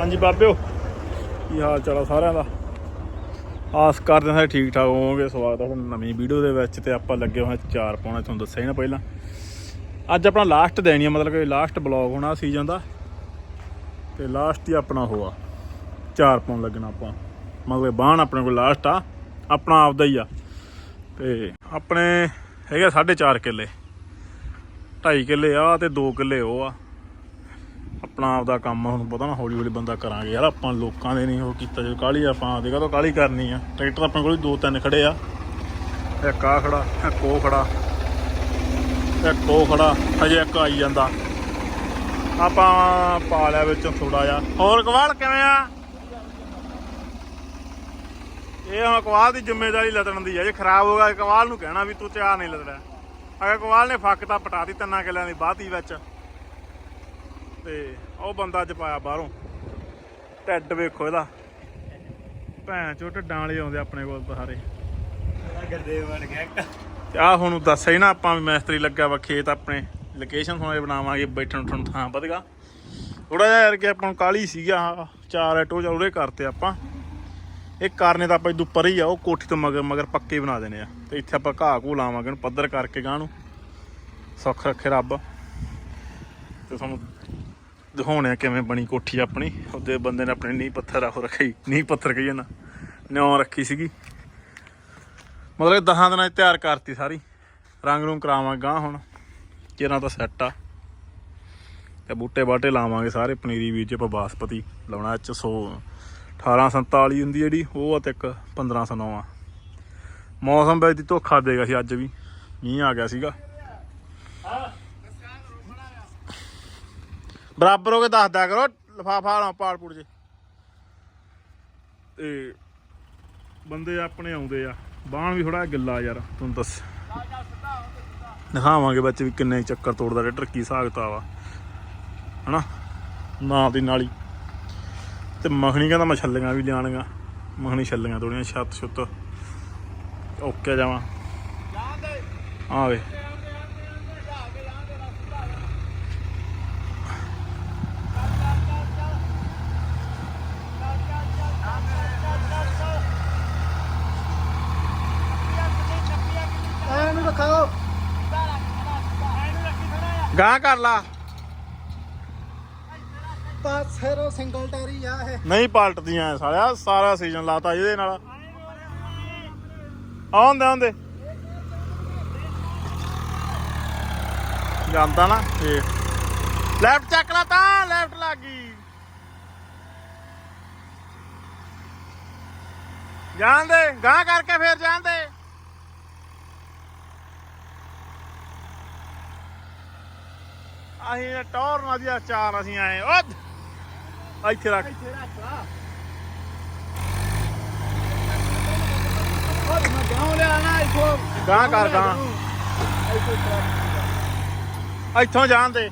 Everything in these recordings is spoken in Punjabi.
ਹਾਂਜੀ ਬਾਬਿਓ। ਕੀ ਹਾਲ ਚਾਲ ਆ ਸਾਰਿਆਂ ਦਾ? ਆਸ ਕਰਦੇ ਸਾਰੇ ਠੀਕ ਠਾਕ ਹੋਵੋਗੇ, ਸਵਾਗਤ ਹੈ ਤੁਹਾਡਾ ਨਵੀਂ ਵੀਡੀਓ ਦੇ ਵਿੱਚ ਤੇ ਆਪਾਂ ਲੱਗੇ ਹੋਏ ਚਾਰ ਪਾਉਣਾ ਤੁਹਾਨੂੰ ਦੱਸਿਆ ਹੀ ਨਾ ਪਹਿਲਾਂ। ਅੱਜ ਆਪਣਾ ਲਾਸਟ ਦੇਣੀ ਆ, ਮਤਲਬ ਕਿ ਲਾਸਟ ਬਲੌਗ ਹੋਣਾ ਸੀਜ਼ਨ ਦਾ। ਤੇ ਲਾਸਟ ਹੀ ਆਪਣਾ ਹੋਆ ਚਾਰ ਪਾਉਣ ਲੱਗਣਾ ਆਪਾਂ। ਮਤਲਬ ਬਾਣ ਆਪਣੇ ਕੋਲ ਲਾਸਟ ਆ, ਆਪਣਾ ਆਪਦਾ ਹੀ ਆ। ਤੇ ਆਪਣੇ ਹੈਗੇ 4.5 ਕਿੱਲੇ। 2.5 ਕਿੱਲੇ ਆ ਤੇ 2 ਕਿੱਲੇ ਉਹ ਆ। ਆਪਣਾ ਆਪਦਾ ਕੰਮ ਆ, ਹੁਣ ਪਤਾ ਨਾ ਹੌਲੀ ਹੌਲੀ ਬੰਦਾ ਕਰਾਂਗੇ। ਯਾਰ ਆਪਾਂ ਲੋਕਾਂ ਦੇ ਨਹੀਂ ਉਹ ਕੀਤਾ ਜੋ ਕਾਲੀ ਆਪਾਂ ਆਪਦੇ ਕਾ ਕਾਲੀ ਕਰਨੀ ਆ। ਟਰੈਕਟਰ ਆਪਣੇ ਕੋਲ ਦੋ ਤਿੰਨ ਖੜੇ ਆ। ਇੱਕ ਆ ਖੜਾ ਇੱਕ ਉਹ ਖੜਾ। ਇੱਕ ਉਹ ਖੜਾ ਹਜੇ ਇੱਕ ਆਈ ਜਾਂਦਾ। ਆਪਾਂ ਪਾ ਲਿਆ ਵਿੱਚ ਥੋੜਾ ਜਿਹਾ। ਹੋਰ ਕਵਾਲ ਕਿਵੇਂ ਆ? ਇਹ ਹੁਣ ਕਵਾਲ ਦੀ ਜ਼ਿੰਮੇਵਾਰੀ ਲੱਦਣ ਦੀ ਆ। ਜੇ ਖਰਾਬ ਹੋ ਗਿਆ ਕਵਾਲ ਨੂੰ ਕਹਿਣਾ ਵੀ ਤੂੰ ਚਾਹ ਨਹੀਂ ਲੱਦਣਾ। ਅਗਰ ਕਵਾਲ ਨੇ ਫੱਕ ਤਾਂ ਪਟਾਤੀ ਤਿੰਨਾਂ ਕਿੱਲਿਆਂ ਦੀ ਬਾਤੀ ਵਿੱਚ। ਤੇ ਉਹ ਬੰਦਾ ਅੱਜ ਪਾਇਆ ਬਾਹਰੋਂ। ਟੈਡ ਵੇਖੋ ਇਹਦਾ। ਭੈਣ ਚੋ ਢੱਡਾਂ ਵਾਲੇ ਆਉਂਦੇ ਆਪਣੇ ਕੋਲ ਸਾਰੇ ਗਰਦੇ ਬਣ ਗਿਆ ਤੇ ਆਹ ਹੁਣ ਦੱਸਿਆ ਹੀ ਨਾ ਆਪਾਂ ਵੀ ਮੈਸਤਰੀ ਲੱਗਾ ਵਾ ਖੇਤ ਆਪਣੇ। ਲੋਕੇਸ਼ਨ ਤੁਹਾਨੂੰ ਬਣਾਵਾਂਗੇ ਬੈਠਣ ਉੱਠਣ ਨੂੰ ਥਾਂ ਵਧਗਾ ਥੋੜਾ ਜਿਹਾ ਯਾਰ ਕਿ ਆਪਾਂ ਨੂੰ ਕਾਲੀ ਸੀਗਾ ਚਾਰ ਐਟੋ ਚੌੜੇ ਕਰਤੇ ਆਪਾਂ। ਇਹ ਕਰਨੇ ਤਾਂ ਆਪਾਂ ਇਦੋਂ ਪਰੇ ਹੀ ਆ ਉਹ ਕੋਠੀ ਤੋਂ ਮਗਰ ਮਗਰ ਪੱਕੇ ਬਣਾ ਦੇਣੇ ਆ। ਤੇ ਇੱਥੇ ਆਪਾਂ ਘਾਹ ਘੂ ਲਾਵਾਂਗੇ ਇਹਨੂੰ ਪੱਧਰ ਕਰਕੇ ਗਾਂ ਨੂੰ। ਸੁੱਖ ਰੱਖੇ ਰੱਬ। ਤੇ ਤੁਹਾਨੂੰ ਦਿਖਾਉਣੇ ਆ ਕਿਵੇਂ ਬਣੀ ਕੋਠੀ ਆਪਣੀ। ਉਹਦੇ ਬੰਦੇ ਨੇ ਆਪਣੇ ਨੀਂਹ ਪੱਥਰ ਰੱਖ ਰੱਖੀ। ਨੀਂਹ ਪੱਥਰ ਕਹੀ ਜਾਂਦਾ। ਨਿਉ ਰੱਖੀ ਸੀਗੀ। ਮਤਲਬ ਕਿ ਦਹਾਂ ਦਿਨਾਂ 'ਚ ਤਿਆਰ ਕਰਤੀ ਸਾਰੀ। ਰੰਗ ਨੂੰ ਕਰਾਵਾਂਗੇ ਗਾਂ ਹੁਣ। ਕਿਰਾਂ ਤਾਂ ਸੈੱਟ ਆ। ਤੇ ਬੂਟੇ ਬਾਟੇ ਲਾਵਾਂਗੇ ਸਾਰੇ। ਪਨੀਰੀ ਬੀਜ ਆਪਾਂ ਬਾਸਪਤੀ ਲਾਉਣਾ, ਇਹ 'ਚ 100 1847 ਹੁੰਦੀ ਜਿਹੜੀ, ਉਹ ਆ ਤੇ ਇੱਕ 1509 ਆ। ਮੌਸਮ ਵਿੱਚ ਦੀ ਧੋਖਾ ਦੇਗਾ ਸੀ ਅੱਜ ਵੀ। ਮੀਂਹ ਆ ਗਿਆ ਸੀਗਾ। ਬਰਾਬਰ ਹੋ ਕੇ ਦੱਸ ਦਿਆ ਕਰੋ ਲਫਾਫਾ ਨਾ ਪਾੜ ਪੂੜ ਜੇ। ਤੇ ਬੰਦੇ ਆਪਣੇ ਆਉਂਦੇ ਆ। ਬਾਣ ਵੀ ਥੋੜਾ ਗਿੱਲਾ ਯਾਰ ਤੁਹਾਨੂੰ ਦੱਸ। ਦਿਖਾਵਾਂਗੇ ਬੱਚੇ ਵੀ ਕਿੰਨੇ ਚੱਕਰ ਤੋੜਦਾ ਟਰੈਕਟਰ ਕੀ ਸਾਗਤਾ ਵਾ ਹਨਾ? ਨਾ ਦੀ ਨਾਲੀ। ਤੇ ਮੱਖਣੀ ਕਹਿੰਦਾ ਮੈਂ ਛੱਲੀਆਂ ਵੀ ਲਿਆਣੀਆਂ ਮੱਖਣੀ ਛੱਲੀਆਂ ਤੋੜੀਆਂ ਛੱਤ ਛੁੱਤ ਓਕੇ ਜਾਵਾਂ। ਆ ਵੇ ਇਹਨੂੰ ਰੱਖੋ ਗਾਂ ਕਰ ਲਾ। ਪਾਸੇ ਰੋ ਸਿੰਗਲ ਟੈਰੀ ਆ ਇਹ। ਨਹੀਂ ਪਲਟਦੀਆਂ ਸਾਲਿਆ ਸਾਰਾ ਸੀਜ਼ਨ ਲਾਤਾ ਇਹਦੇ ਨਾਲ। ਆਉਂਦੇ ਆਉਂਦੇ। ਜਾਂਦਾ ਨਾ ਇਹ। ਲੈਫਟ ਚੱਕ ਲਾ ਤਾਂ ਲੈਫਟ ਲੱਗ ਗਈ। ਜਾਣ ਦੇ ਗਾਂ ਕਰਕੇ ਫੇਰ ਜਾਣ ਦੇ। ਅਸੀਂ ਟੌਰ ਨਾਲ ਦੀ ਚਾਰ ਅਸੀਂ ਆਏ ਓ ਇੱਥੇ ਰੱਖ। ਇੱਥੇ ਰੱਖ ਲਾ। ਗਾਂ ਕਰ ਗਾਂ ਇੱਥੋਂ ਜਾਣ ਦੇ।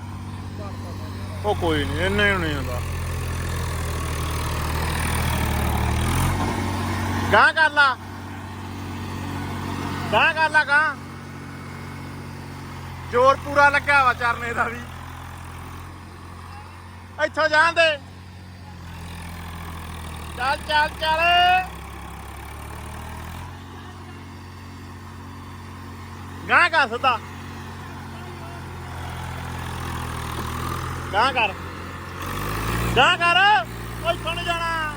ਉਹ ਕੋਈ ਨਹੀਂ ਇੰਨੇ ਨਹੀਂ ਹੁੰਦਾ। ਗਾਂ ਕਰ ਲਾ। ਗਾਂ ਕਰ ਲਾ ਗਾਂ ਜ਼ੋਰ ਪੂਰਾ ਲੱਗਾ ਵਾ ਚਰਨੇ ਦਾ ਵੀ। ਇੱਥੋਂ ਜਾਣ ਦੇ। ਚੱਲ ਚੱਲ ਚੱਲ। ਗਾਂ ਕਰ ਸਿੱਧਾ। ਗਾਂ ਕਰ। ਗਾਂ ਕਰ। ਓਏ ਨਹੀਂ ਜਾਣਾ।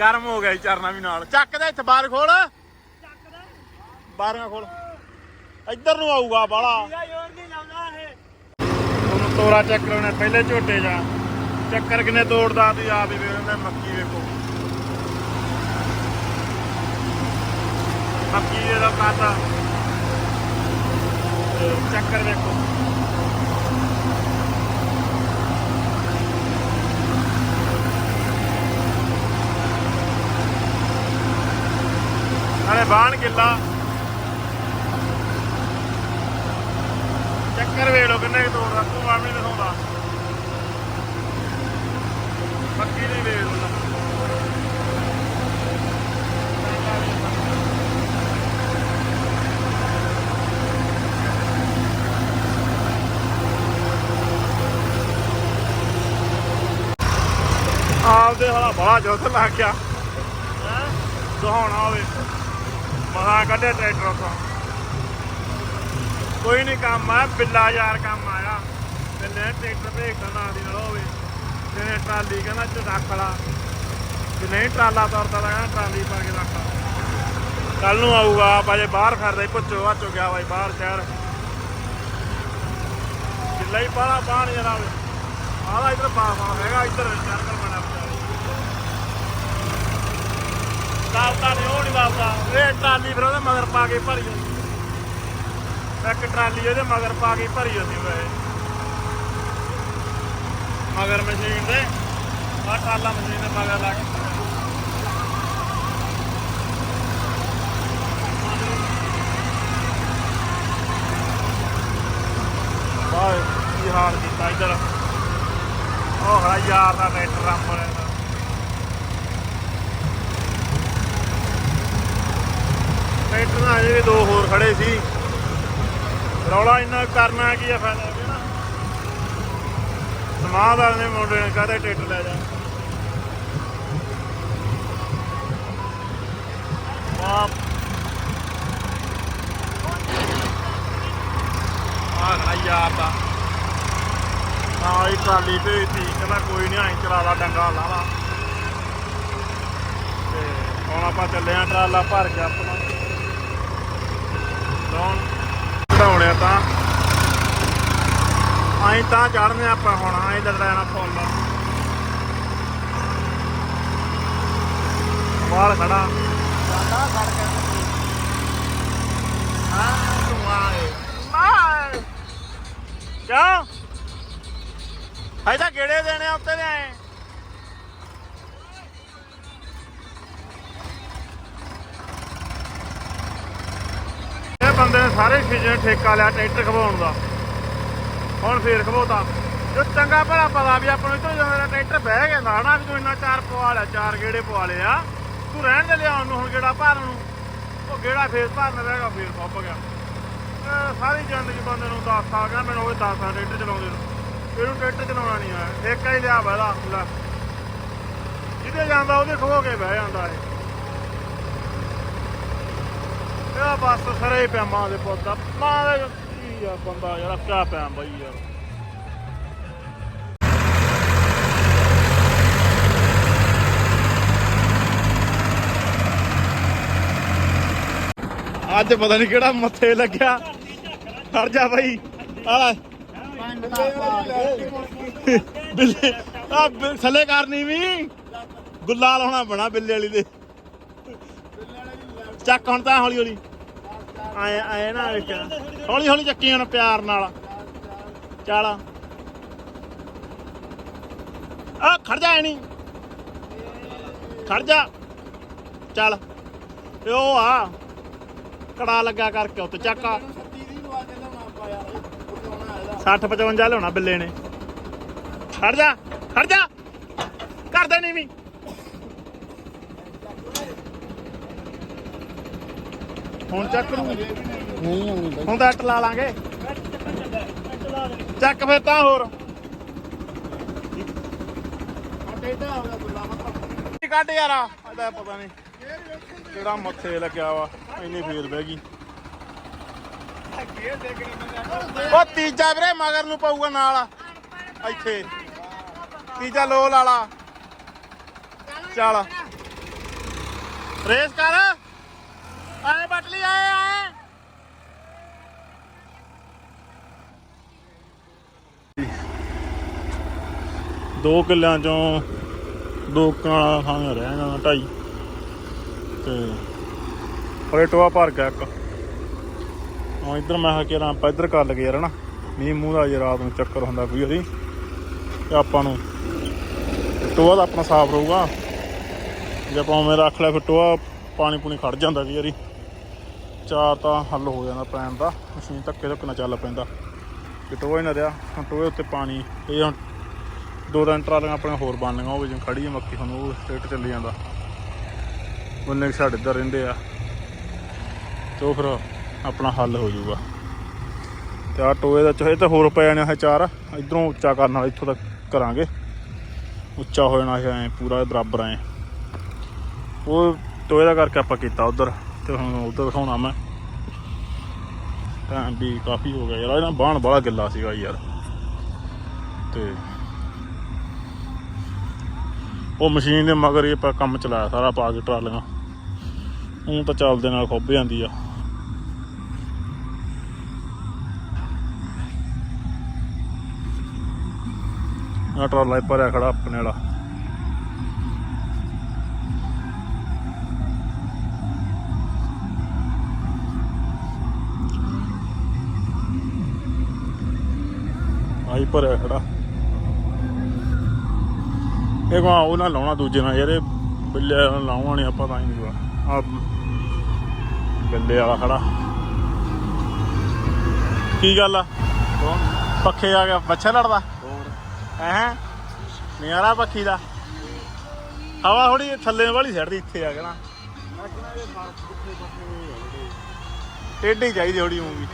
ਗਰਮ ਹੋ ਗਿਆ ਚਰਨਾ ਵੀ ਨਾਲ। ਚੱਕ ਦੇ ਇੱਥੇ ਬਾਹਰ ਖੋਲ। ਬਾਹਰ ਖੋਲ। ਇੱਧਰ ਨੂੰ ਆਊਗਾ ਬਾਲਾ ਤੁਹਾਨੂੰ ਤੋਰਾ ਚੈੱਕ ਕਰਾਉਣਾ ਪਹਿਲੇ ਝੋਟੇ ਜਾ। ਚੱਕਰ ਕਿੰਨੇ ਤੋੜਦਾ ਤੁਸੀਂ ਆਪ ਹੀ ਵੇਖੋ ਮੱਕੀ ਵੇਖੋ। ਮੱਕੀ ਦੇ ਕਾਤਾ ਚੱਕਰ ਵੇਖੋ। ਅਰੇ ਬਾਣ ਕਿੱਲਾ ਚੱਕਰ ਵੇਖ ਲੋ ਕਿੰਨੇ ਤੋੜਦਾ ਤੂੰ ਆਵੇਂ ਦਿਖਾਉਂਦਾ। ਪੱਕੀ ਨਹੀਂ ਵੇਖ ਲੋ ਆਪਦੇ ਹਲਾ ਬੜਾ ਜੋਰ ਲੱਗ ਗਿਆ ਦਹਾਉਣਾ ਹੋਵੇ। ਮਹਾ ਕੱਢੇ ਟਰੈਕਟਰ ਤੋਂ ਕੋਈ ਨਹੀਂ ਕੰਮ ਆ, ਬਿੱਲਾ ਯਾਰ ਕੰਮ ਆਇਆ। ਬਿੱਲੇ ਟਰੈਕਟਰ ਭੇਜਦਾ ਨਾਲ ਦੀ ਨਾਲ ਹੋਵੇ ਜਿਹਨੇ ਟਰਾਲੀ ਕਹਿੰਦਾ ਚ ਰੱਖ ਲਾ ਜੇ ਨਹੀਂ ਟਰਾਲਾ ਤੁਰਦਾ ਤਾਂ ਕਹਿੰਦਾ ਟਰਾਲੀ ਪਾ ਕੇ ਰੱਖ ਲਾ। ਕੱਲ ਨੂੰ ਆਊਗਾ, ਆਪਾਂ ਜੇ ਬਾਹਰ ਫਿਰਦੇ ਪੁੱਛੋ ਆਚੋ ਗਿਆ ਬਾਈ ਬਾਹਰ ਸ਼ਹਿਰ। ਜਿੱਲਾ ਹੀ ਬਾਹਲਾ ਬਾਹਰ ਨਹੀਂ ਜਾਣਾ ਆਲਾ ਇਧਰ ਬਾਹਰ ਹੈਗਾ, ਇਧਰ ਸਰਕਲ ਬਣਾ ਲਾਉਤਾ ਨਹੀਂ, ਉਹ ਨਹੀਂ ਲਾਉਤਾ ਇਹ ਟਰਾਲੀ ਫਿਰ ਉਹਦੇ ਮਗਰ ਪਾ ਕੇ ਭਰੀ ਇੱਕ ਟਰਾਲੀ ਇਹਦੇ ਮਗਰ ਪਾ ਕੇ ਭਰੀ ਜਾਂਦੀ ਵੈਸੇ ਮਗਰ ਮਸ਼ੀਨ ਦੇ ਆ ਟਰਾਲਾ ਮਸ਼ੀਨ ਦੇ ਮਗਰ ਲਾ ਕੇ ਵਾਹ ਕੀ ਹਾਲ ਕੀਤਾ ਇਧਰ। ਉਹ ਹਲਾ ਯਾਰ ਦਾ ਟਰੈਕਟਰ ਰੰਮ ਦਾ। ਟਰੈਕਟਰ ਨਾਲ ਅਜੇ ਵੀ ਦੋ ਹੋਰ ਖੜੇ ਸੀ। ਰੌਲਾ ਇੰਨਾ ਕਰਨਾ ਕੀ ਆ ਫਾਇਦਾ ਵੀ ਨਾ? ਸਮਾਦ ਵਾਲੇ ਨੇ ਮੁੰਡੇ ਨੇ ਕਹਦੇ ਟਰੈਕਟਰ ਲੈ ਜਾ ਵਾਹ ਆ ਖੜਾ ਯਾਰ ਦਾ। ਹਾਂ ਇਹ ਟਰਾਲੀ ਭੇਜਤੀ, ਕਹਿੰਦਾ ਕੋਈ ਨਹੀਂ ਆਈ ਚਲਾ ਲਾ ਡੰਗਾ ਲਾ ਲਾ। ਤੇ ਹੁਣ ਆਪਾਂ ਚੱਲੇ ਆਂ ਟਰਾਲਾ ਭਰ ਕੇ ਆਪਣਾ। ਲੋਨ ਚੜਾਉਣਿਆ ਤਾਂ। ਆਈ ਤਾਂ ਚੜਨੇ ਆਪਾਂ ਹੁਣ ਆਈ ਲੈਣਾ ਫੁੱਲ ਬਾਹਰ ਖੜਾ ਜਾਂਦਾ ਖੜ। ਕੇ ਹਾਂ, ਤੂੰ ਆਏ ਮਾਰ ਕਿਉਂ? ਹਾਈ ਤਾਂ ਗੇੜੇ ਦੇਣੇ ਆ ਉੱਤੇ ਦੇ ਆਏ। ਬੰਦੇ ਨੇ ਸਾਰੇ ਖਿਜੇ ਠੇਕਾ ਲਿਆ, ਟਰੈਕਟਰ ਖਵਾਉਣ ਦਾ। ਹੁਣ ਫੇਰ ਖਵਾਉਤਾ। ਜੋ ਚੰਗਾ ਭਲਾ ਪਤਾ ਵੀ ਆਪਾਂ ਨੂੰ ਇੱਥੋਂ ਜਦੋਂ ਟਰੈਕਟਰ ਬਹਿ ਗਿਆ, ਨਾ ਨਾ ਵੀ ਤੂੰ ਇੰਨਾ ਚਾਰ ਪਵਾ ਲਿਆ, ਚਾਰ ਗੇੜੇ ਪਵਾ ਲਏ ਆ। ਤੂੰ ਰਹਿਣ ਦੇ ਲਿਆਉਣ ਨੂੰ ਹੁਣ ਗੇੜਾ ਭਰਨ ਨੂੰ। ਉਹ ਗੇੜਾ ਫੇਰ ਭਰਨ ਰਹੇਗਾ ਫੇਰ ਫੁੱਪ ਗਿਆ। ਸਾਰੀ ਜ਼ਿੰਦਗੀ ਬੰਦੇ ਨੂੰ 10 ਆ ਗਿਆ, ਮੈਨੂੰ ਉਹ 10 ਆ, ਟਰੈਕਟਰ ਚਲਾਉਂਦੇ ਨੂੰ। ਇਹਨੂੰ ਟਰੈਕਟਰ ਚਲਾਉਣਾ ਨਹੀਂ ਆਇਆ। ਠੇਕਾ ਹੀ ਲਿਆ ਬੈਦਾ ਜਿਹਦੇ ਜਾਂਦਾ ਉਹਦੇ ਖੋ ਕੇ ਬਹਿ ਜਾਂਦਾ ਏ ਇਹ ਬਸ ਸਰੇ ਪਿਆ ਮਾਂ ਦੇ ਪੁੱਤ। ਦਾ ਮਾਂ ਦੇ ਕੀ ਆ ਬੰਦਾ ਯਾਰ, ਕਿਆ ਪਿਆ ਬਈ ਯਾਰ। ਅੱਜ ਪਤਾ ਨਹੀਂ ਕਿਹੜਾ ਮੱਥੇ ਲੱਗਿਆ। ਖੜ ਜਾ ਬਾਈ। ਆ। ਬਿੱਲੇ ਆ ਥੱਲੇ ਕਰਨੀ ਵੀ। ਗੁੱਲਾ ਲਾਉਣਾ ਬਣਾ ਬਿੱਲੇ ਵਾਲੀ ਦੇ। ਚੱਕ ਹੁਣ ਤਾਂ ਹੌਲੀ ਹੌਲੀ। ਆਏ ਆਏ ਨਾ ਵੇਖ ਹੌਲੀ ਹੌਲੀ ਚੱਕੀ ਹੁਣ ਪਿਆਰ ਨਾਲ। ਚੱਲ। ਆ, ਖੜ ਜਾ ਨਹੀਂ ਖੜ ਜਾ। ਚੱਲ। ਤੇ ਉਹ ਆ। ਕੜਾ ਲੱਗਾ ਕਰਕੇ ਉੱਤੇ ਚੱਕ ਆ। 60 55 ਲਿਆਉਣਾ ਬਿੱਲੇ ਨੇ। ਖੜ ਜਾ ਖੜ ਜਾ। ਕਰਦੇ ਨਹੀਂ ਵੀ ਹੁਣ ਚੱਕ ਨੂੰ ਨਹੀਂ ਆਉਣੀ ਹੁਣ ਤਾਂ ਅੱਟ ਲਾ ਲਾਂਗੇ। ਚੱਕ ਫਿਰ ਤਾਂ ਹੋਰ। ਕੱਢ ਯਾਰਾ? ਇਹਦਾ ਪਤਾ ਨਹੀਂ ਕਿਹੜਾ ਮੱਥੇ ਲੱਗਿਆ ਵਾ, ਇੰਨੀ ਫੇਰ ਬਹਿ ਗਈ। ਉਹ ਤੀਜਾ ਵੀਰੇ ਮਗਰ ਨੂੰ ਪਊਗਾ ਨਾਲ। ਇੱਥੇ। ਤੀਜਾ ਲੋਲ ਵਾਲਾ। ਚੱਲ। ਰੇਸ ਕਰ ਆਏ ਬਟਲੀ ਆਏ ਆਏ ਦੋ ਕਿੱਲਿਆਂ ਚੋਂ ਦੋ ਕਾਂ ਹਾਂ ਰਹਿ ਗਿਆ ਢਾਈ। ਤੇ ਪਰੇ ਟੋਆ ਭਰ ਗਿਆ ਇੱਕ। ਹਾਂ, ਇੱਧਰ ਮੈਂ ਕਿਹਾ ਕਿ ਰਾਂ ਆਪਾਂ ਇੱਧਰ ਕਰ ਲਗੇ ਯਾਰ, ਹਨਾ? ਮੀਂਹ ਮੂੰਹ ਦਾ ਜੇ ਰਾਤ ਨੂੰ ਚੱਕਰ ਹੁੰਦਾ ਕੋਈ ਵਾਰੀ, ਤੇ ਆਪਾਂ ਨੂੰ ਟੋਆ ਦਾ ਆਪਣਾ ਸਾਫ਼ ਰਹੂਗਾ। ਜੇ ਆਪਾਂ ਉਵੇਂ ਰੱਖ ਲਿਆ, ਫਿਰ ਟੋਆ ਪਾਣੀ ਪੂਣੀ ਖੜ ਜਾਂਦਾ ਕਈ ਵਾਰੀ। ਚਾਰ ਤਾਂ ਹੱਲ ਹੋ ਜਾਂਦਾ ਪੈਣ ਦਾ, ਮਸ਼ੀਨ ਧੱਕੇ ਧੱਕੇ ਨਾਲ ਚੱਲ ਪੈਂਦਾ। ਕਿ ਟੋਆ ਹੀ ਨਾ ਰਿਹਾ, ਹੁਣ ਟੋਏ ਉੱਤੇ ਪਾਣੀ, ਇਹ ਹੁਣ ਦੋ ਤਿੰਨ ਟਰਾਲੀਆਂ ਆਪਣੇ ਹੋਰ ਬਣ ਲਈਆਂ ਉਹ ਵੀ ਜਿਵੇਂ ਖੜੀ ਹੈ ਮੱਕੀ ਹੁਣ ਉਹ ਸਟੇਟ ਚੱਲੀ ਜਾਂਦਾ। ਉਹਨੇ ਕੁ ਸਾਡੇ ਇੱਧਰ ਰਹਿੰਦੇ ਆ। ਤੇ ਉਹ ਫਿਰ ਆਪਣਾ ਹੱਲ ਹੋ ਜਾਊਗਾ। ਤੇ ਆ ਟੋਏ ਦਾ ਚਾਹੇ ਤਾਂ ਹੋਰ ਪੈ ਜਾਣੇ ਹੈ ਚਾਰ। ਇਧਰੋਂ ਉੱਚਾ ਕਰਨ ਵਾਲਾ, ਇੱਥੋਂ ਤੱਕ ਕਰਾਂਗੇ। ਉੱਚਾ ਹੋ ਜਾਣਾ ਐ, ਪੂਰਾ ਬਰਾਬਰ ਐ। ਉਹ ਟੋਏ ਦਾ ਕਰਕੇ ਆਪਾਂ ਕੀਤਾ ਉਧਰ। ਤੇ ਹੁਣ ਉਧਰ ਦਿਖਾਉਣਾ ਮੈਂ। ਟਾਈਮ ਵੀ ਕਾਫੀ ਹੋ ਗਿਆ ਯਾਰ ਇਹਨਾਂ ਬਾਣ ਬੜਾ ਗਿੱਲਾ ਸੀਗਾ ਯਾਰ। ਤੇ ਉਹ ਮਸ਼ੀਨ ਦੇ ਮਗਰ ਹੀ ਆਪਾਂ ਕੰਮ ਚਲਾਇਆ ਸਾਰਾ, ਪਾ ਕੇ ਟਰਾਲੀਆਂ। ਉਹ ਤਾਂ ਚੱਲਦੇ ਨਾਲ ਖੁੱਭ ਜਾਂਦੀ ਆ। ਆ ਟਰਾਲਾ ਹੀ ਭਰਿਆ ਖੜਾ ਆਪਣੇ ਵਾਲਾ। ਆਈ ਭਰਿਆ ਖੜਾ। ਇਹ ਕੋ ਉਹ ਨਾ ਲਾਉਣਾ ਦੂਜੇ ਨਾਲ ਯਾਰ ਇਹ ਬਿੱਲੇ ਲਾਉਣਾ ਨਹੀਂ ਆਪਾਂ ਤਾਂ ਹੀ ਨਹੀਂ ਆ ਬਿੱਲੇ ਵਾਲਾ ਖੜਾ। ਕੀ ਗੱਲ ਆ? ਪੱਖੇ ਆ ਗਿਆ ਬੱਚਾ ਲੜਦਾ? ਹੈ? ਨਿਆਰਾ ਪੱਖੀ ਦਾ। ਹਵਾ ਥੋੜੀ ਥੱਲੇ ਵਾਲੀ ਛੱਡਦੀ ਇੱਥੇ ਆ ਗਿਆ ਨਾ। ਟੇਢੀ ਚਾਹੀਦੀ ਥੋੜੀ ਮੂੰਗੀ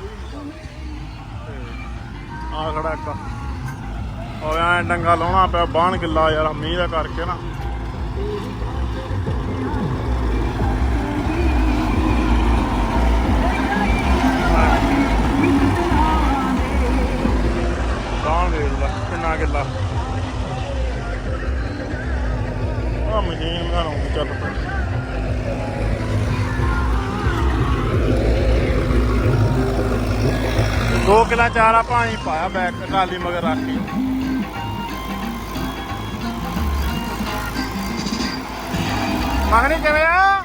ਆ ਖੜਾ ਇੱਕ। ਉਹ ਐ ਡੰਗਾ ਲਾਉਣਾ ਪਿਆ ਬਾਣ ਕਿੱਲਾ ਯਾਰ, ਮੀਂਹ ਦਾ ਕਰਕੇ ਨਾ। ਬਾਣ ਵੇਖ ਲੈ, ਕਿੰਨਾ ਕਿੱਲਾ ਆ ਮਸ਼ੀਨ ਦਾ ਰੌਂਗ ਚੱਲ ਪਈ ਦੋ ਕਿਲਾ ਚਾਰਾ ਪਾਣੀ ਪਾਇਆ ਬੈਕ ਟਰਾਲੀ ਮਗਰ ਰੱਖ ਮਗਨੀ ਕਿਵੇਂ ਆ?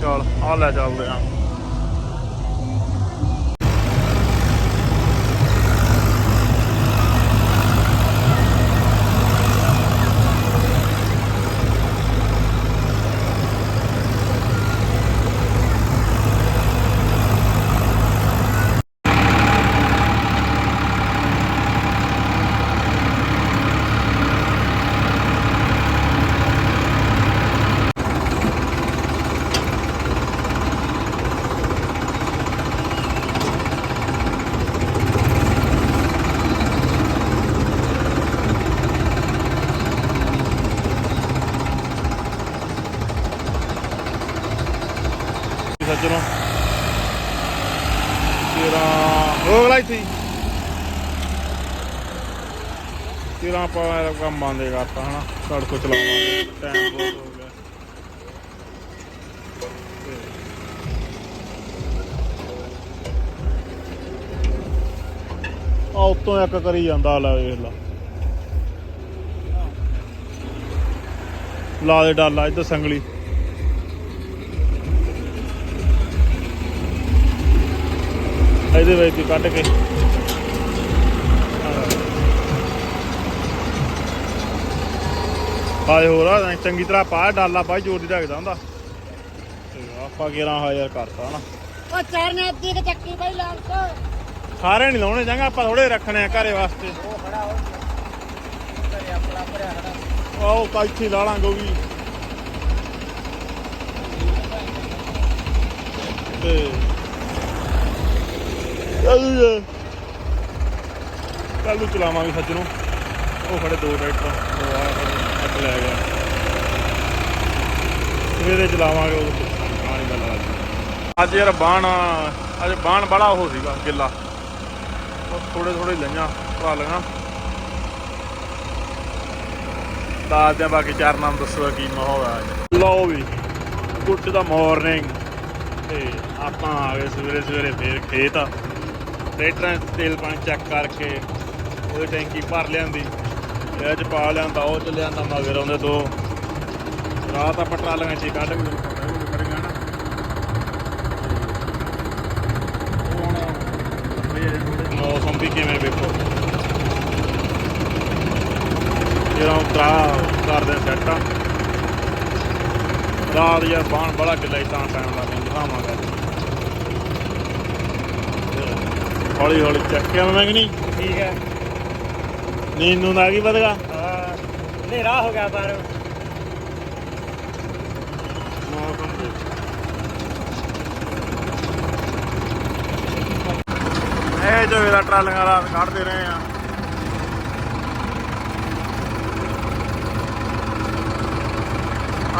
ਚਲ ਆ ਲੈ ਚੱਲਦੇ ਆ ਸੱਜਣੋ ਤੇਰਾ ਰੋਗ ਲਾਈ ਸੀ ਤੇਰਾ ਆਪਾਂ ਇਹਦਾ ਕੰਮ ਬੰਦੇ ਕਰਤਾ ਹਨਾ? ਸੜਕ ਚਲਾਵਾਂਗੇ ਟਾਈਮ ਬਹੁਤ ਹੋ ਗਿਆ। ਆ ਉੱਤੋਂ ਇੱਕ ਕਰੀ ਜਾਂਦਾ, ਲੈ ਵੇਖ ਲਾ। ਲਾ ਦੇ ਡਾਲਾ, ਇੱਧਰ ਸੰਗਲੀ। ਇਹਦੇ ਵਿੱਚ ਕੱਢ ਕੇ। ਹਾਏ ਹੋਰ ਆ ਚੰਗੀ ਤਰ੍ਹਾਂ ਪਾ ਡਾਲਾ ਬਾਈ ਜੋਰ ਦੀ ਰੱਖਦਾ ਹੁੰਦਾ। ਤੇ ਆਪਾਂ 11000 ਕਰਤਾ ਨਾ ਉਹ ਚਾਰ ਨੇ ਅੱਧੀ ਕਿ ਚੱਕੀ ਬਈ ਲਾਲ ਸਾਰੇ ਨਹੀਂ ਲਾਉਣੇ ਚੰਗਾ ਆਪਾਂ ਥੋੜੇ ਰੱਖਣੇ ਆ ਘਰੇ ਵਾਸਤੇ। ਉਹ ਖੜਾ ਹੋ ਕਰੇ ਆਪਣਾ ਭਰਿਆ ਖੜਾ। ਆਓ ਕਾਇਥੀ ਲਾ ਲਾਂਗੇ ਵੀ। ਤੇ ਚੱਲ ਕੱਲ ਨੂੰ ਚਲਾਵਾਂਗੇ ਸੱਜਣੋਂ। ਉਹ ਖੜੇ ਦੋ ਟਰੈਕਟਰ ਉਹ ਆ ਇੱਕ ਲੈ ਗਿਆ। ਸਵੇਰੇ ਚਲਾਵਾਂਗੇ ਉਹ ਆਣੀ ਗੱਲ ਆ ਅੱਜ ਯਾਰ ਬਾਣ, ਅੱਜ ਬਾਣ ਬੜਾ ਉਹ ਸੀਗਾ, ਗਿੱਲਾ। ਉਹ ਥੋੜੇ ਥੋੜੇ ਲਈਆਂ, ਭਰਾ ਲਈਆਂ। ਦੱਸਦੇ ਆ ਬਾਕੀ ਚਾਰ ਨਾਮ ਦੱਸੋ ਕੀ ਮਾਹੌਲ ਆ ਲਓ ਵੀ ਗੁੱਟ ਦਾ ਮਾਰਨਿੰਗ ਤੇ ਆਪਾਂ ਆ ਗਏ ਸਵੇਰੇ ਸਵੇਰੇ ਫੇਰ ਖੇਤ। ਟਰੈਕਟਰਾਂ 'ਚ ਤੇਲ ਪਾਣੀ ਚੈੱਕ ਕਰਕੇ, ਉਹਦੀ ਟੈਂਕੀ ਭਰ ਲਿਆਂਦੀ। ਇਹ 'ਚ ਪਾ ਲਿਆਂਦਾ ਉਹ ਚ ਲਿਆਂਦਾ ਮਗਰ ਆਉਂਦੇ ਦੋ ਰਾਤ ਆਪਾਂ ਟਰਾਲੀਆਂ 'ਚ ਹੀ ਕੱਢ ਕੇ ਕਰੀਆਂ ਨਾ। ਮੌਸਮ ਵੀ ਕਿਵੇਂ ਵੇਖੋ। ਜਿਹੜਾ ਉਤਰਾ ਕਰਦੇ ਸੈੱਟ ਰਾਤ ਯਾਰ ਬਾਣ ਬੜਾ ਕਿਲਾ ਤਾਂ ਟਾਈਮ ਲੱਗ ਜਾਂਦਾ ਦਿਖਾਵਾਂਗਾ। ਹੌਲੀ ਹੌਲੀ ਚੱਕਿਆ ਮੈਂ ਕਿ ਨਹੀਂ? ਠੀਕ ਹੈ। ਨੀਂਦ ਨੂੰ ਆ ਗਈ ਵਧਗਾ? ਹਾਂ ਹਨੇਰਾ ਹੋ ਗਿਆ ਪਰ। ਮੌਸਮ ਦੇ ਇਹ ਜੋ ਇਹਦਾ ਟਰਾਲੀਆਂ ਰਾਤ ਕੱਢਦੇ ਰਹੇ ਆ।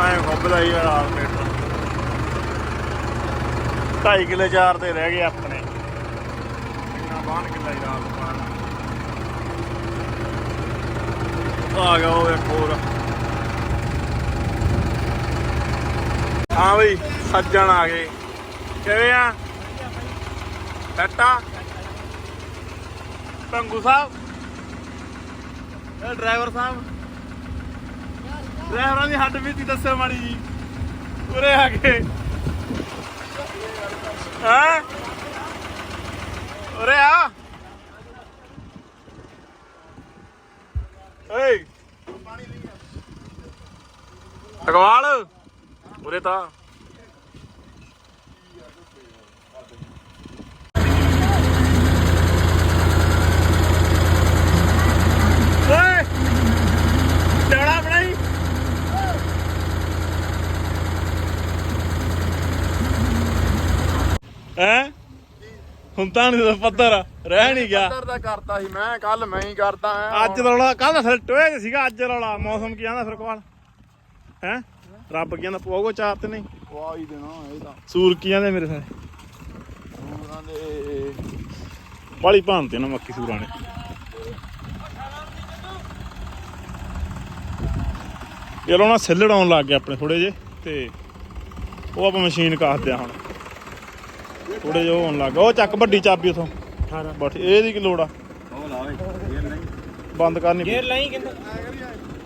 ਆਏ ਖੁੱਬਦਾ ਹੀ ਆ ਰਾਤ ਮੀਟਰ ਢਾਈ ਕਿਲੇ ਚਾਰ ਤੇ ਰਹਿ ਗਏ ਆਪਣੇ। ਕਿੰਨਾ ਬਾਹਨ ਕਿੱਲਾ ਹੀ ਰਾਤ ਪਾਣ ਆ ਗਿਆ ਉਹ ਇੱਕ ਹੋਰ। ਹਾਂ ਬਈ, ਸੱਜਣ ਆ ਗਏ। ਕਿਵੇਂ ਆ? ਟੱਟਾ ਟੰਗੂ ਸਾਹਿਬ? ਇਹ ਡਰਾਈਵਰ ਸਾਹਿਬ? ਡਰਾਈਵਰਾਂ ਦੀ ਹੱਡ ਬੀਤੀ ਦੱਸਿਓ ਮਾੜੀ ਜੀ। ਉਰੇ ਆ ਕੇ। ਹਾਂ? ਉਰੇ ਆ। ਓਏ। ਅਗਵਾਲ। ਉਰੇ ਤਾਂ। ਓਏ। ਡੜਾ ਬਣਾਈ ਹੈ? ਹੁਣ ਤਾਂ ਨਹੀਂ ਪੱਧਰ ਰਹਿ ਨਹੀਂ ਗਿਆ। ਪੱਧਰ ਦਾ ਕਰਤਾ ਸੀ ਮੈਂ ਕੱਲ ਮੈਂ ਹੀ ਕਰਦਾ ਆ ਅੱਜ ਰੌਲਾ ਕੱਲ ਫਿਰ ਟੋਏ ਚ ਸੀਗਾ ਅੱਜ ਰੌਲਾ। ਮੌਸਮ ਕੀ ਆਂਦਾ ਫਿਰ ਕੋਲ? ਹੈ? ਰੱਬ ਕੀ ਆਂਦਾ ਪਵਾਉਗੋ ਚਾਰ ਤੇ ਨਹੀਂ? ਪਵਾ ਹੀ ਦੇਣਾ ਇਹ ਤਾਂ। ਸੂਰ ਕੀ ਆਂਦੇ ਮੇਰੇ ਸਾਰੇ? ਸੂਰਾਂ ਦੇ ਬਾਲੀ ਭਾਂਤੇ ਨਾ ਮੱਕੀ ਸੂਰਾਂ ਨੇ। ਯਾਰ ਉਹਨਾਂ ਸਿੱਲੜ ਆਉਣ ਲੱਗ ਗਏ ਆਪਣੇ ਥੋੜੇ ਜੇ ਤੇ ਉਹ ਆਪਾਂ ਮਸ਼ੀਨ ਕਾਸਦੇ ਆ ਹੁਣ। ਥੋੜੇ ਜਿਹਾ ਉਹ ਆਉਣ ਲੱਗ ਉਹ ਚੱਕ ਵੱਡੀ ਚਾਬੀ ਉਥੋਂ। ਬਸ ਇਹਦੀ ਕੀ ਲੋੜ ਆ? ਉਹ ਲਾ ਓਏ ਨਹੀਂ ਬੰਦ ਕਰਨੀ ਗੇਰ ਲਈ ਕਿੰਦਾ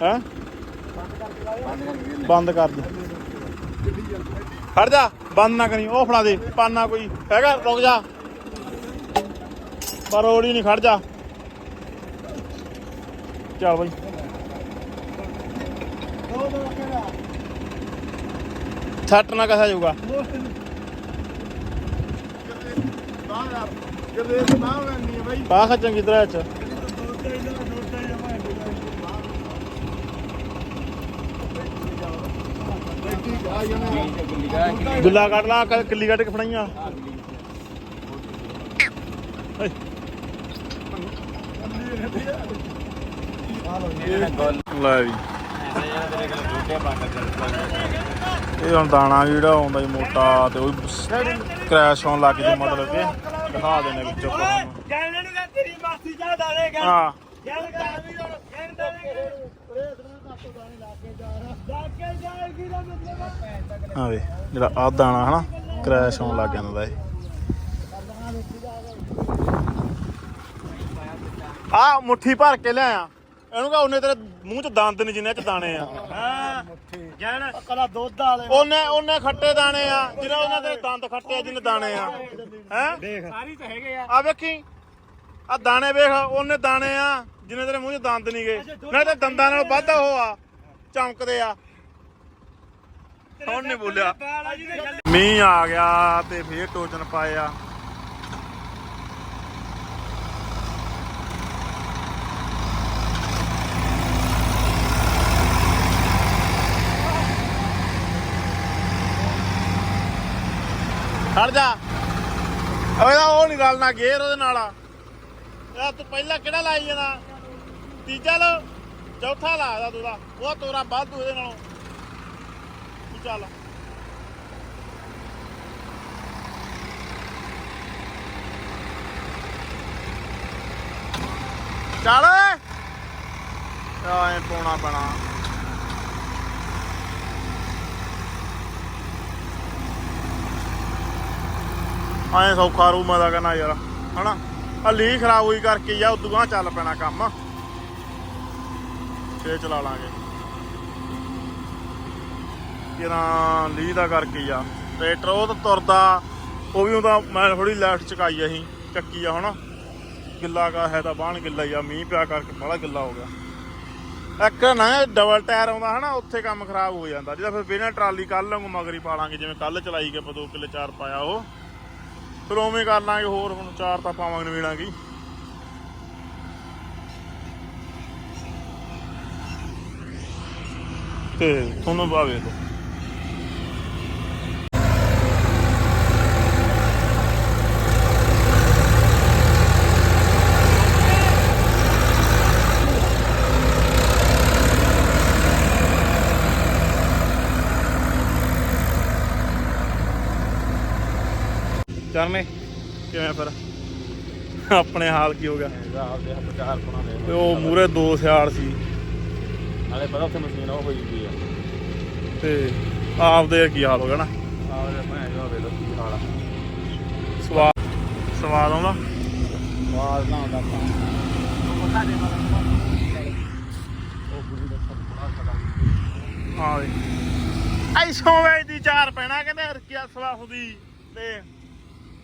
ਹੈ? ਬੰਦ ਕਰ ਦੇ। ਖੜ ਜਾ ਬੰਦ ਨਾ ਕਰੀ ਉਹ ਫੜਾ ਦੇ ਪਾਨਾ ਕੋਈ ਹੈਗਾ ਰੁਕ ਜਾ। ਪਰ ਉਹਦੀ ਨਹੀਂ ਖੜ ਜਾ। ਚੱਲ ਬਈ। ਛੱਟ ਨਾ ਕਸਾ ਜਾਊਗਾ। ਪਾਖ ਚੰਗੀ ਤਰ੍ਹਾਂ ਚ। ਗੁੱਲਾ ਕੱਢ ਲਾ, ਕ- ਕਿੱਲੀ ਕੱਢ ਕੇ ਫੜਾਈਆਂ। ਲੈ ਵੀ। ਇਹ ਹੁਣ ਦਾਣਾ ਜਿਹੜਾ ਆਉਂਦਾ ਜੀ ਮੋਟਾ ਤੇ ਉਹ ਕ੍ਰੈਸ਼ ਹੋਣ ਲੱਗ ਜੂ ਮਤਲਬ ਕਿ। ਦਿਖਾ ਦੇਣੇ ਵਿੱਚੋਂ ਨੂੰ ਜਾਣਨ ਨੂੰ ਤੇਰੀ ਮਾਸੀ ਜਾ ਦਾਲੇਗਾ ਹਾਂ। ਜਾਣ ਕਰ ਵੀ ਜਾਣ ਦਾਲੇਗਾ ਆ ਵੇ ਜਿਹੜਾ ਆ ਦਾਣਾ ਹਨਾ ਕ੍ਰੈਸ਼ ਹੋਣ ਲੱਗ ਜਾਂਦਾ ਇਹ। ਆ ਮੁੱਠੀ ਭਰ ਕੇ ਲਿਆਇਆ। ਇਹਨੂੰ ਕਹ ਉਹਨੇ ਤੇਰੇ ਮੂੰਹ ਚ ਦੰਦ ਨੇ ਜਿੰਨੇ ਚ ਦਾਣੇ ਆ। ਹਾਂ? ਜਾਣ। ਕਲਾ ਦੁੱਧ ਵਾਲੇ ਉਹਨੇ ਉਹਨੇ ਖੱਟੇ ਦਾਣੇ ਆ ਜਿਹੜਾ ਉਹਨਾਂ ਦੇ ਦੰਦ ਖੱਟੇ ਆ ਜਿੰਨੇ ਦਾਣੇ ਆ। ਹੈ? ਦੇਖ। ਸਾਰੀ ਤਾਂ ਹੈਗੇ ਆ। ਆ ਵੇਖੀ। ਆ ਦਾਣੇ ਵੇਖ ਉਹਨੇ ਦਾਣੇ ਆ ਜਿੰਨੇ ਤੇਰੇ ਮੂੰਹ ਚ ਦੰਦ ਨਹੀਂ ਗਏ। ਨਹੀਂ ਤੇ ਦੰਦਾਂ ਨਾਲ ਵੱਧ ਉਹ ਆ। ਚਮਕਦੇ ਆ। ਹੁਣ ਨਹੀਂ ਬੋਲਿਆ। ਮੀਂਹ ਆ ਗਿਆ ਤੇ ਫੇਰ ਟੋਚਨ ਪਾਏ ਖੜ ਜਾ। ਓਏ, ਉਹ ਨਹੀਂ ਰਲਣਾ ਗੇਰ ਉਹਦੇ ਨਾਲ। ਇਹ ਤੂੰ ਪਹਿਲਾਂ ਕਿਹੜਾ ਲਾਈ ਜਾਣਾ ਤੀਜਾ ਲੋ, ਚੌਥਾ ਲਾ ਤੂੰ ਦਾ ਉਹ ਤੋਰਾ ਵੱਧ ਇਹਦੇ ਨਾਲੋਂ। ਤੂੰ ਚੱਲ ਚੱਲ ਆਏ ਪੋਣਾ ਪੈਣਾ। ਆਏ ਸੌਖਾ ਰੂ ਮੈਂ ਦਾ ਕਹਿੰਦਾ ਯਾਰ, ਹਨਾ? ਆ ਲੀ ਖਰਾਬ ਹੋਈ ਕਰਕੇ ਯਾ ਉਦੋਂ ਗਾਂ ਚੱਲ ਪੈਣਾ ਕੰਮ। ਫੇਰ ਚਲਾ ਲਾਂਗੇ। ਕਿਰਾਂ ਲੀ ਦਾ ਕਰਕੇ ਯਾ ਟਰੈਕਟਰ ਉਹ ਤਾਂ ਤੁਰਦਾ, ਉਹ ਵੀ ਉਹਦਾ ਮੈਂ ਥੋੜੀ ਲੈਫਟ ਚਕਾਈ ਅਸੀਂ, ਚੱਕੀ ਆ, ਹਨਾ? ਗਿੱਲਾ ਕਾ ਹੈ ਤਾਂ ਬਾਹਣ ਗਿੱਲਾ ਹੀ ਆ, ਮੀਂਹ ਪਿਆ ਕਰਕੇ ਬੜਾ ਗਿੱਲਾ ਹੋ ਗਿਆ। ਇੱਕ ਨਾ ਡਬਲ ਟਾਇਰ ਆਉਂਦਾ, ਹਨਾ? ਉੱਥੇ ਕੰਮ ਖਰਾਬ ਹੋ ਜਾਂਦਾ। ਜਿਹਦਾ ਫਿਰ ਬਿਨਾਂ ਟਰਾਲੀ ਕੱਲ ਨੂੰ ਮਗਰੀ ਪਾ ਲਾਂਗੇ, ਜਿਵੇਂ ਕੱਲ ਚਲਾਈ ਗਏ ਆਪਾਂ 2 ਕਿੱਲੇ ਚਾਰ ਪਾਇਆ ਉਹ। ਫਿਰ ਉਵੇਂ ਕਰ ਲਾਂਗੇ ਹੋਰ ਹੁਣ ਚਾਰ ਤਾਂ ਪਾਵਾਂਗੇ ਨਵੀਣਾਂਗੀ ਤੇ ਤੁਹਾਨੂੰ ਬਾਵੇ ਲੋ ਕਰਨੇ? ਕਿਵੇਂ ਫਿਰ? ਆਪਣੇ ਹਾਲ ਕੀ ਹੋ ਗਿਆ? ਆਪਦੇ ਹੱਥ ਚਾਰ ਪੁਣਾ ਦੇ ਤੇ ਉਹ ਮੂਰੇ ਦੋ ਸਿਆੜ ਸੀ। ਨਾਲੇ ਪਤਾ ਉੱਥੇ ਮਸ਼ੀਨ ਉਹ ਹੋਈ ਵੀ ਆ। ਤੇ ਆਪਦੇ ਕੀ ਹਾਲ ਹੋ ਗਿਆ ਨਾ? ਆਪਦੇ ਭੈਣ ਜੋ ਵੇਖ ਕੀ ਹਾਲ ਆ। ਸਵਾਦ ਸਵਾਦ ਆਉਂਦਾ? ਆਵਾਜ਼ ਨਾ ਆਉਂਦਾ ਆਪਾਂ ਉਹ ਮੱਥਾ ਦੇ ਦਾ ਦੀ ਚਾਰ ਪੈਣਾ ਕਹਿੰਦੇ ਰਕਿਆ ਸਵਾ ਹੁੰਦੀ ਤੇ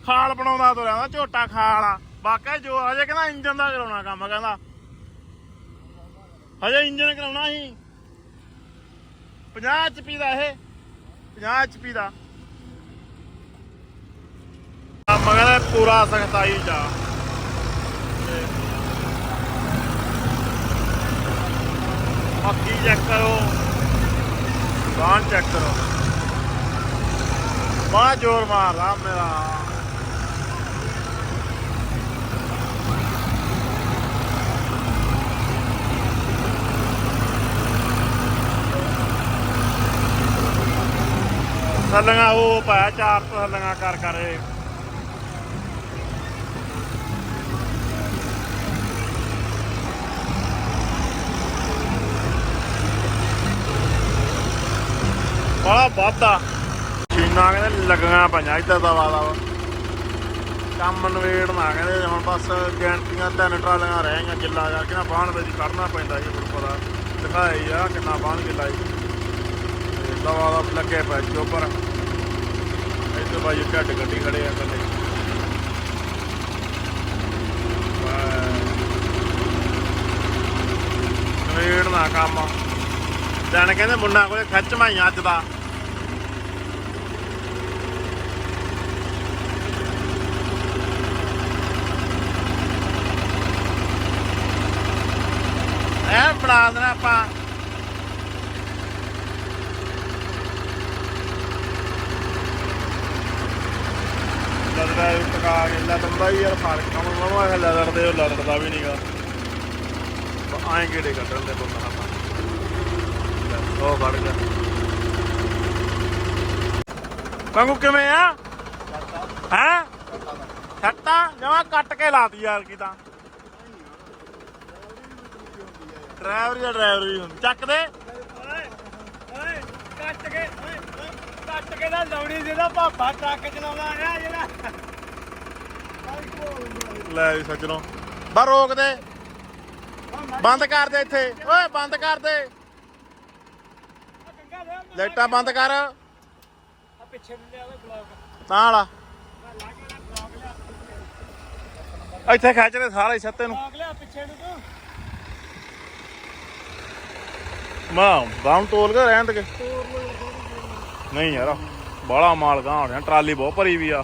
ਖਾਲ ਬਣਾਉਂਦਾ ਤੁਰਿਆ ਦਾ ਝੋਟਾ ਖਾਲ ਆ। ਵਾਕਿਆ ਜੋ, ਹਜੇ ਕਹਿੰਦਾ ਇੰਜਨ ਦਾ ਕਰਾਉਣਾ ਕੰਮ, ਕਹਿੰਦਾ। ਹਜੇ ਇੰਜਨ ਕਰਾਉਣਾ ਸੀ। 50 HP ਦਾ ਇਹ 50 HP ਦਾ। ਮਗਰ ਪੂਰਾ ਸਖਤਾਈ ਚ ਆ ਬਾਕੀ ਚੈੱਕ ਕਰੋ। ਬਾਹਰ ਚੈੱਕ ਕਰੋ। ਬਾਹਰ ਜ਼ੋਰ ਮਾਰਦਾ ਮੇਰਾ। ਥੱਲੀਆਂ ਉਹ ਪਾਇਆ, ਚਾਰ ਥੱਲੀਆਂ ਕਰ ਕਰ ਇਹ। ਬੜਾ ਵਾਧਾ। ਮਸ਼ੀਨਾਂ ਕਹਿੰਦੇ ਲੱਗੀਆਂ ਪਈਆਂ ਇੱਧਰ ਦਾ ਵਾਦਾ ਵਾ। ਕੰਮ ਨਵੇੜਨਾ ਕਹਿੰਦੇ, ਹੁਣ ਬਸ ਗੈਂਟੀਆਂ ਤਿੰਨ ਟਰਾਲੀਆਂ ਰਹਿ ਗਈਆਂ ਗਿੱਲਾ ਕਰਕੇ ਨਾ, ਬਾਹਣ ਵਿੱਚ ਕੱਢਣਾ ਪੈਂਦਾ ਸੀ ਤੁਹਾਨੂੰ ਪਤਾ। ਦਿਖਾਇਆ ਆ ਕਿੰਨਾ ਬਾਹਣ ਗਿੱਲਾ ਸੀ ਤੇ ਦਾ ਲੱਗੇ ਪੈ ਚੋਪਰ। ਇੱਧਰ ਬਾਈ ਢੱਡ ਗੱਡੀ ਖੜੇ ਆ ਕੱਲੇ ਨਵੇੜਨਾ ਕੰਮ। ਜਾਣ ਕਹਿੰਦੇ ਮੁੰਡਾ ਕੋਲੇ ਖੱਚ ਮਾਈ ਅੱਜ ਦਾ। ਐ ਬਣਾ ਦੇਣਾ ਆਪਾਂ। ਲੱਗਦਾ ਇਹ ਟਕਾ ਕੇ ਲੱਦਦਾ ਹੀ ਯਾਰ ਫ਼ਰਕ ਕੰਮ ਮਮਾ ਇਹ ਲੱਦਦੇ ਉਹ ਲੱਦਦਾ ਵੀ ਨਹੀਂਗਾ ਆਏ ਕਿਹੜੇ ਕੱਢਣ ਦੇ ਬੰਦਾ ਆਪਾਂ। ਲੈ, ਉਹ ਵੜ ਗਿਆ। ਕੰਗੂ ਕਿਵੇਂ ਆ? ਹੈ? ਛੱਟਾ ਜਮਾ ਕੱਟ ਕੇ ਲਾਤੀ ਯਾਰ ਕੀ ਤਾਂ। ਡਰਾਈਵਰ ਜਾਂ ਡਰਾਈਵਰ ਵੀ ਹੁੰਦੀ ਚੱਕ ਦੇ ਓਏ ਓਏ ਕੱਟ ਕੇ ਓਏ ਓਏ, ਕੱਟ ਕੇ ਨਾ ਲਾਉਣੀ ਜਿਹਦਾ ਭਾਪਾ ਟਰੱਕ ਚਲਾਉਂਦਾ ਆ ਜਿਹੜਾ। ਲੈ ਵੀ ਸੱਜਣੋ ਬਾ ਰੋਕ ਦੇ। ਬੰਦ ਕਰ ਦੇ ਇੱਥੇ। ਓਏ ਬੰਦ ਕਰ ਦੇ। ਲਾਈਟਾਂ ਬੰਦ ਕਰ। ਆ ਪਿੱਛੇ ਨੂੰ ਲਿਆ ਓਏ ਬਲੌਕ। ਤਾਂ ਵਾਲਾ। ਇੱਥੇ ਖਿੱਚ ਦੇ ਸਾਰਾ ਸੱਤੇ ਨੂੰ। ਲਿਆ ਪਿੱਛੇ ਨੂੰ ਤੂੰ। ਮਾਂ ਬਾਹਮ ਤੋਲ ਕੇ ਰਹਿਣ ਦੇ ਨਹੀਂ ਯਾਰ ਬਾਲਾ ਮਾਲ ਗਾਂ ਹੋਣਾ ਟਰਾਲੀ ਬਹੁਤ ਭਰੀ ਵੀ ਆ।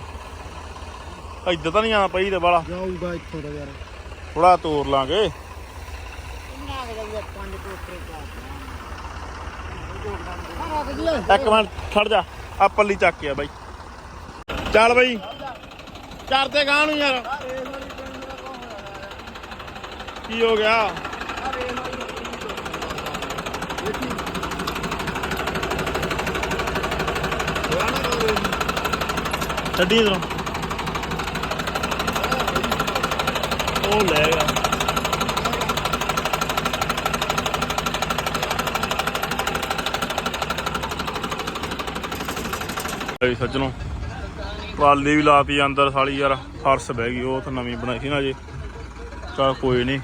ਇੱਧਰ ਤਾਂ ਨਹੀਂ ਆਣਾ ਪਈ ਤੇ ਬਾਲਾ ਜਾਊਗਾ ਇੱਥੋਂ ਦਾ ਯਾਰ। ਥੋੜਾ ਤੋਰ ਲਾਂਗੇ। ਇੱਕ ਮਿੰਟ ਖੜ ਜਾ। ਆ ਪੱਲੀ ਚੱਕ ਕੇ ਆ ਬਾਈ। ਚੱਲ ਬਾਈ। ਕਰਦੇ ਗਾਂ ਨੂੰ ਯਾਰ। ਕੀ ਹੋ ਗਿਆ? ਛੱਡੀ ਇਧਰੋਂ। ਉਹ ਲੈ ਗਿਆ। ਲਈ ਸੱਜਣੋ ਟਰਾਲੀ ਵੀ ਲਾਤੀ ਅੰਦਰ ਸਾਲੀ ਯਾਰ ਫਰਸ਼ ਬਹਿ ਗਈ ਉਹ ਤਾਂ ਨਵੀਂ ਬਣਾਈ ਸੀ ਨਾ ਜੀ ਚਲ ਕੋਈ ਨਹੀਂ।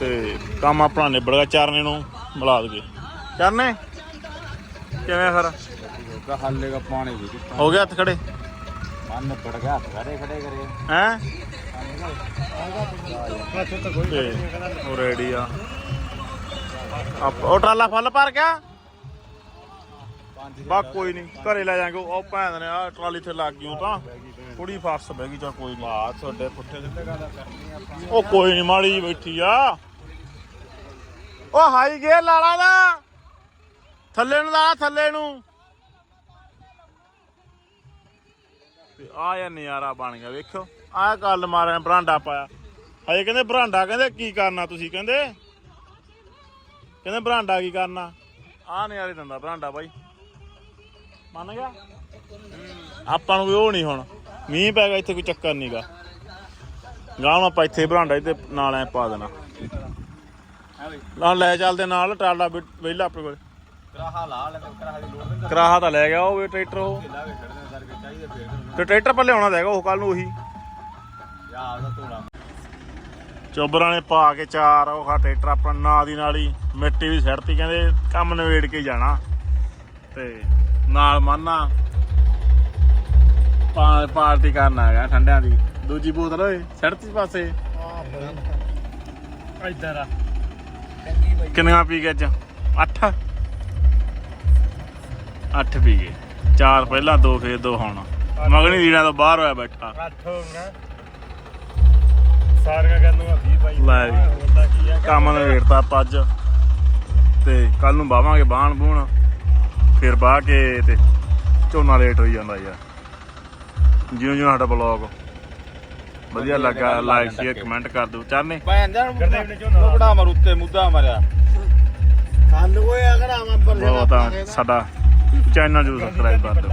ਤੇ ਕੰਮ ਆਪਣਾ ਨਿਬੜ ਗਿਆ ਚਰਨੇ ਨੂੰ ਮਿਲਾ ਦਗੇ ਚਰਨੇ? ਕਿਵੇਂ ਫਿਰ? ਦਾ ਹੱਲੇ ਦਾ ਪਾਣੀ ਵੀ ਕਿੱਥੋਂ ਹੋ ਗਿਆ ਹੱਥ ਖੜੇ? ਮਨ ਪੜ ਗਿਆ ਖੜੇ ਖੜੇ ਕਰੇ। ਹੈ? ਅੱਛਾ ਤਾਂ ਕੋਈ ਤੇ ਉਹ ਰੈਡੀ ਆ। ਆਪ- ਉਹ ਟਰਾਲਾ ਫੁੱਲ ਭਰ ਗਿਆ? ਬਾ ਕੋਈ ਨਹੀਂ ਘਰੇ ਲੈ ਜਾਾਂਗੇ। ਉਹ ਭੈਣ ਨੇ ਆ ਟਰਾਲੀ ਤੇ ਲੱਗ ਗਈ ਤਾਂ। ਥੋੜੀ ਫਰਸ਼ ਬਹਿ ਗਈ ਚਾ ਕੋਈ ਨਹੀਂ ਤੁਹਾਡੇ ਪੁੱਠੇ ਉਹ ਕੋਈ ਨਹੀਂ ਮਾੜੀ ਬੈਠੀ ਆ। ਉਹ ਹਾਈ ਗੇਅਰ ਲਾ ਲਾ ਦਾ ਥੱਲੇ ਨੂੰ ਲਾ ਥੱਲੇ ਨੂੰ। ਤੇ ਆ ਯਾ ਨਜ਼ਾਰਾ ਬਣ ਗਿਆ ਵੇਖੋ ਆਹ ਗੱਲ ਮਾਰਿਆ ਬਰਾਂਡਾ ਪਾਇਆ। ਹਜੇ ਕਹਿੰਦੇ ਬਰਾਂਡਾ ਕਹਿੰਦੇ ਕੀ ਕਰਨਾ ਤੁਸੀਂ ਕਹਿੰਦੇ? ਕਹਿੰਦੇ ਬਰਾਂਡਾ ਕੀ ਕਰਨਾ? ਆਹ ਨਜ਼ਾਰੇ ਦਿੰਦਾ ਬਰਾਂਡਾ ਬਾਈ। ਮੰਨ ਗਿਆ? ਆਪਾਂ ਨੂੰ ਵੀ ਉਹ ਨਹੀਂ ਹੁਣ। ਮੀਂਹ ਪੈ ਗਿਆ ਇੱਥੇ ਕੋਈ ਚੱਕਰ ਨਹੀਂਗਾ ਗਾਂ ਨੂੰ ਆਪਾਂ ਇੱਥੇ ਬਰਾਂਡਾ ਤੇ ਨਾਲ ਐ ਪਾ ਦੇਣਾ। ਨਾਲ ਲੈ ਚੱਲਦੇ ਨਾਲ ਟਰਾਲਾ ਵੀ- ਵਿਹਲਾ ਆਪਣੇ ਕੋਲ। ਕਰਾਹਾ ਲਾ ਲੈ ਕਰਾਹਾ ਦੀ ਲੋੜ ਨਹੀਂ। ਕਰਾਹਾ ਤਾਂ ਲੈ ਗਿਆ ਉਹ ਵੀ ਟਰੈਕਟਰ ਉਹ। ਤੇ ਟਰੈਕਟਰ ਪੱਲੇ ਆਉਣਾ ਤਾਂ ਉਹ ਕੱਲ ਨੂੰ ਉਹੀ। ਚੋਬਰਾਂ ਨੇ ਪਾ ਕੇ ਚਾਰ, ਉਹ ਖਾ ਟਰੈਕਟਰ ਆਪਣਾ ਨਾਂ ਦੀ ਨਾਲ ਹੀ ਮਿੱਟੀ ਵੀ ਸਿੱਟਤੀ ਕਹਿੰਦੇ ਕੰਮ ਨਵੇੜ ਕੇ ਜਾਣਾ। ਤੇ ਨਾਲ ਮਾਨਾ ਪਾ, ਪਾਰਟੀ ਕਰਨ ਆ ਗਿਆ ਠੰਡਿਆਂ ਦੀ। ਦੂਜੀ ਬੋਤਲ ਓਏ ਸਿੱਟਤੀ ਪਾਸੇ। ਇੱਧਰ ਆ। ਕਿੰਨੀਆਂ ਪੀ ਗਏ ਅੱਜ? 8 8 ਪੀ ਗਏ। ਚਾਰ ਪਹਿਲਾਂ, ਦੋ ਫੇਰ ਦੋ ਹੁਣ। ਮਗਣੀ ਦੀਣਾ ਤੋਂ ਬਾਹਰ ਹੋਇਆ ਬੈਠਾ। ਅੱਠ ਹੋ ਗਿਆ ਸਾਰੀਆਂ ਕਹਿੰਦੀਆਂ 20 ਬਾਈ ਲੈ ਵੀ। ਹੁੰਦਾ ਕੀ ਆ। ਕੰਮ ਨਵੇੜਤਾ ਆਪਾਂ ਅੱਜ। ਤੇ ਕੱਲ ਨੂੰ ਬਾਵਾਂਗੇ ਬਾਣ ਬੂਣ। ਫਿਰ ਬਾਹ ਕੇ ਤੇ ਝੋਨਾ ਲੇਟ ਹੋਈ ਜਾਂਦਾ ਯਾਰ। ਜਿਉਂ ਜਿਉਂ ਸਾਡਾ ਬਲੌਗ ਵਧੀਆ ਲੱਗਾ ਲਾਈਕ ਸ਼ੇਅਰ ਕਮੈਂਟ ਕਰ ਦਿਓ। ਚਾਹਨੇ ਲੋਕੜਾ ਮਰ ਉੱਤੇ ਮੁੱਦਾ ਮਰਿਆ। ਕੱਲ ਕੋਈ ਅਗਰ ਆਵਾਂ ਪਰ ਬਹੁਤ ਆ ਸਾਡਾ ਚੈਨਲ ਜਰੂਰ ਸਬਸਕ੍ਰਾਈਬ ਕਰ ਦਿਓ।